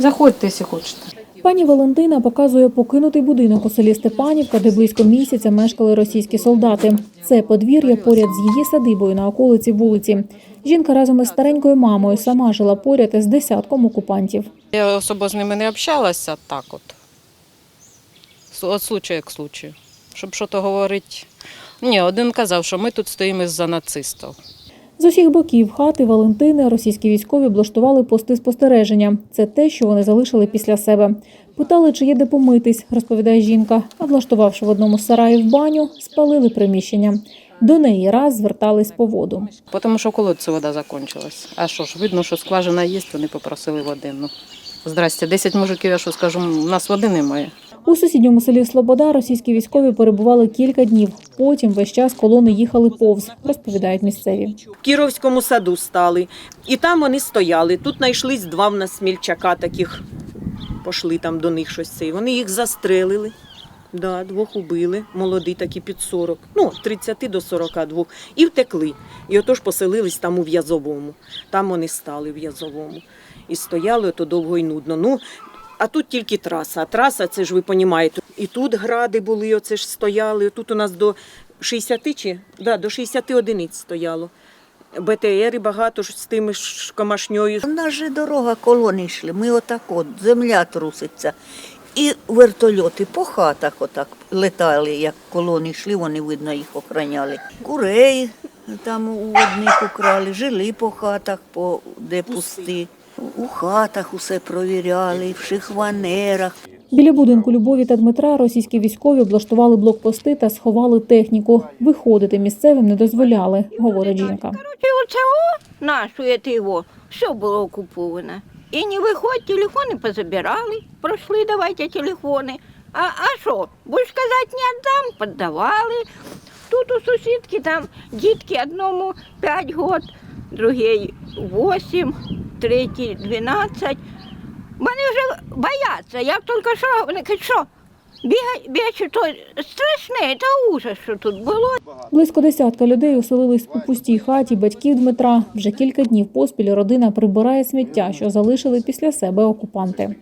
Заходьте, якщо хочете. Пані Валентина показує покинутий будинок у селі Степанівка, де близько місяця мешкали російські солдати. Це подвір'я поряд з її садибою на околиці вулиці. Жінка разом із старенькою мамою сама жила поряд із десятком окупантів. Я особо з ними не общалася так от. От случаю к случаю. Щоб що то говорити. Ні, один казав, що ми тут стоїмо за нацистів. З усіх боків хати Валентини російські військові облаштували пости спостереження. Це те, що вони залишили після себе. Питали, чи є де помитись, розповідає жінка. А влаштувавши в одному з сараїв баню, спалили приміщення. До неї раз звертались по воду. Тому що в колодці вода закінчилась. А що ж, видно, що скважина є, вони попросили води. Ну, здрасте, 10 мужиків, я що скажу, у нас води немає. У сусідньому селі Слобода російські військові перебували кілька днів. Потім весь час колони їхали повз, розповідають місцеві. в Кіровському саду стали. І там вони стояли. Тут знайшлись два в нас смільчака таких. Пошли там до них щось це. Вони їх застрелили. Да, двох убили, молоді такі під 40, ну, 30 до 42, і втекли. І отож поселились там у В'язовому. Там вони стали в В'язовому. І стояли то довго і нудно. Ну, а тут тільки траса. А траса, це ж ви розумієте, і тут гради були, оце ж стояли. Тут у нас до 60 чи? Да, до 60 одиниць стояло. БТРи багато ж з тими ж комашньою. У нас же дорога колони йшли. Ми отак от, земля труситься. І вертольоти по хатах отак летали, як колони йшли, вони, видно, їх охороняли. Курей там у одних украли, жили по хатах, по де пусти. У хатах усе провіряли, в шихванерах. Біля будинку Любові та Дмитра російські військові облаштували блокпости та сховали техніку. Виходити місцевим не дозволяли, говорить жінка. Короче, оце о, нашу это все було окуповано. І не виходь, телефони позабирали, пройшли, давайте телефони. А а що, будеш казати, не віддам, поддавали. Тут у сусідки там дітки одному 5 год, другий 8, третій 12. Вони вже бояться. Як тільки що, вони кажуть, що бігай, то страшне, це ужас, що тут було. Близько десятка людей оселились у пустій хаті батьків Дмитра. Вже кілька днів поспіль родина прибирає сміття, що залишили після себе окупанти.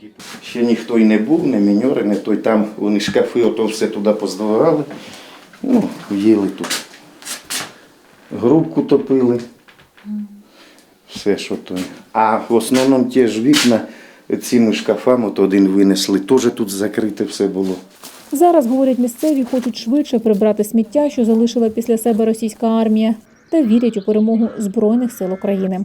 Ще ніхто й не був, не міньори, не той там вони шкафи, ото все туди поздавали. Ну, їли тут. Грубку топили. Все, що то. А в основному ті ж вікна цими шкафами, от один винесли, теж тут закрите все було. Зараз, говорять місцеві, хочуть швидше прибрати сміття, що залишила після себе російська армія, та вірять у перемогу Збройних сил України.